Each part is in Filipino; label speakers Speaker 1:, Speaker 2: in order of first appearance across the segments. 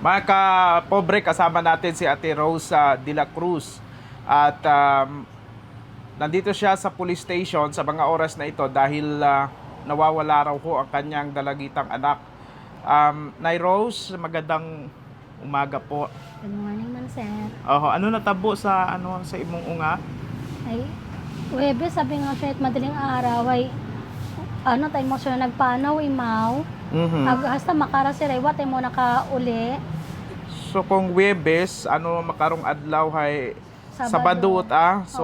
Speaker 1: Mga ka-pobre, kasama natin si Ate Rosa de la Cruz. At um, nandito siya sa police station sa mga oras na ito dahil ah, nawawala raw ho ang kanyang dalagitang anak. Um, Nay Rose, magandang umaga po.
Speaker 2: Good morning man, sir.
Speaker 1: Oho, ano natabo sa ano sa imong unga?
Speaker 2: Ay, Webe, sabi nga siya, madaling araw, ay, ano, tayo mo siya nagpanaw, imaw.
Speaker 1: Mhm.
Speaker 2: Ag, hasta makara si Rewa, tayo mo nakauli.
Speaker 1: So kung Webes, ano makarong adlaw hay
Speaker 2: Sabado.
Speaker 1: Sabadot ah. So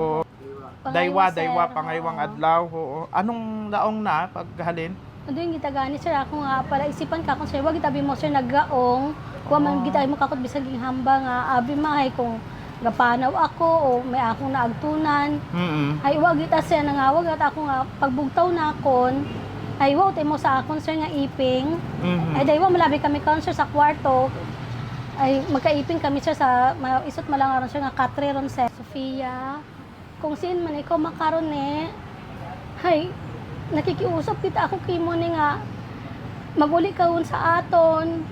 Speaker 1: daywa
Speaker 2: Pangaywa, sir.
Speaker 1: daywa pangaywang adlaw. Oo. Anong daong na paghalin?
Speaker 2: Ano yung gitagani, sir, ako nga, pala isipan ka kung sir, wag itabi mo, sir, naggaong. Kuha man
Speaker 1: Ah.
Speaker 2: gitay mo kakot bisaging hamba nga, abi mahay kung gapanaw ako o may akong naagtunan.
Speaker 1: Mm.
Speaker 2: ay wag ita siya nangawag at ako nga pagbugtaw na akon ay wow mo sa akon sir nga iping
Speaker 1: Mhm.
Speaker 2: ay dahil malabi kami karon sir sa kwarto ay magkaiping kami sir sa ma- isot malang aron sir nga katre ron sir Sofia kung sin man ikaw makaron eh hay nakikiusap kita ako kimo ni nga maguli kawon sa aton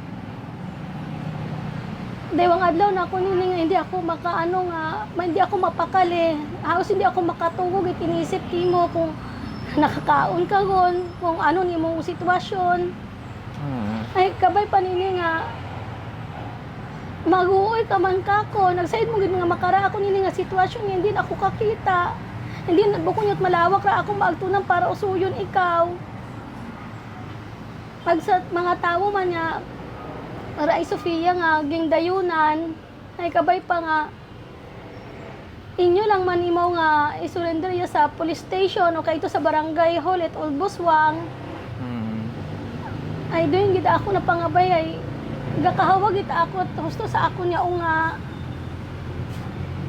Speaker 2: Dewang adlaw na ako nini nga hindi ako makaano nga hindi ako mapakali. Halos hindi ako makatungog ikinisip kimo kung nakakaon ka gon kung ano ni mong sitwasyon.
Speaker 1: Mhm.
Speaker 2: ay kabay pa nini nga maguoy ka man kako nagsaid mo gid nga makara ako nini nga sitwasyon nga hindi na ako kakita. Hindi na bukod malawak ra ako maagtunan para usuyon ikaw. Pag sa mga tao man nga para ay Sofia nga ging dayunan. Ay kabay pa nga. Inyo lang man imo nga isurrender ya sa police station o kay ito sa barangay hall at Ulbuswang
Speaker 1: Mhm.
Speaker 2: ay doon gid ako na pangabay ay gakahawag gid ako at husto sa ako niya o nga.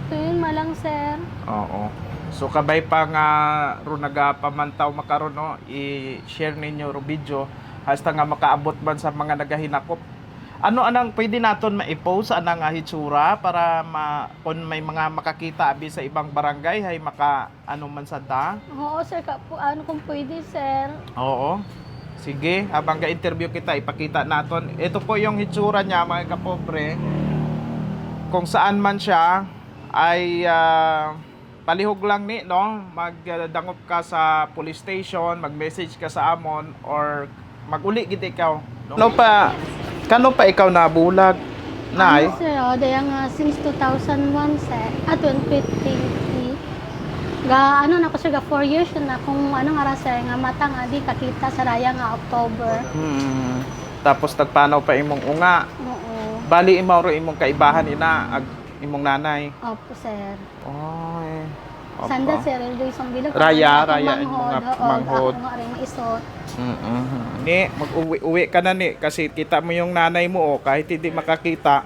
Speaker 2: Doon malang sir.
Speaker 1: Oo. So kabay pa nga ro nagapamantaw makaron no, i-share ninyo ro video. Hasta nga makaabot man sa mga nagahinakop. Ano anang pwede naton ma-post anang nga hitsura para ma kung may mga makakita abi sa ibang barangay hay maka ano man sa da?
Speaker 2: oo sir ka po ano kung pwede sir
Speaker 1: Oo. Sige, habang ka-interview kita, ipakita naton. Ito po yung hitsura niya, mga kapobre. Kung saan man siya, ay ah, palihog lang ni, no? Magdangop ka sa police station, mag-message ka sa amon, or maguli gid ikaw. No pa, kano pa ikaw nabulag? Nay?
Speaker 2: ano sir o daya nga since 2001 sir at 2020 ga ano na ko sir ga 4 years na kung ano nga ra sir nga mata nga di kakita sa raya nga October
Speaker 1: Hmm. Tapos nagpanaw pa imong unga.
Speaker 2: oo
Speaker 1: Bali imaw ro imong kaibahan ina ag imong nanay.
Speaker 2: opo sir
Speaker 1: Oy.
Speaker 2: Sanda sir, Eldoy Sambilog.
Speaker 1: Raya,
Speaker 2: Ako
Speaker 1: raya,
Speaker 2: manghod,
Speaker 1: yung mga
Speaker 2: oo,
Speaker 1: manghod.
Speaker 2: Ako nga rin isot.
Speaker 1: Mm-mm. Ni, mag-uwi-uwi ka na ni kasi kita mo yung nanay mo oh, kahit hindi makakita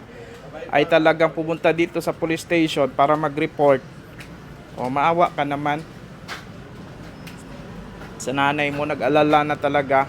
Speaker 1: ay talagang pumunta dito sa police station para mag-report. O maawa ka naman. Sa nanay mo nag-alala na talaga.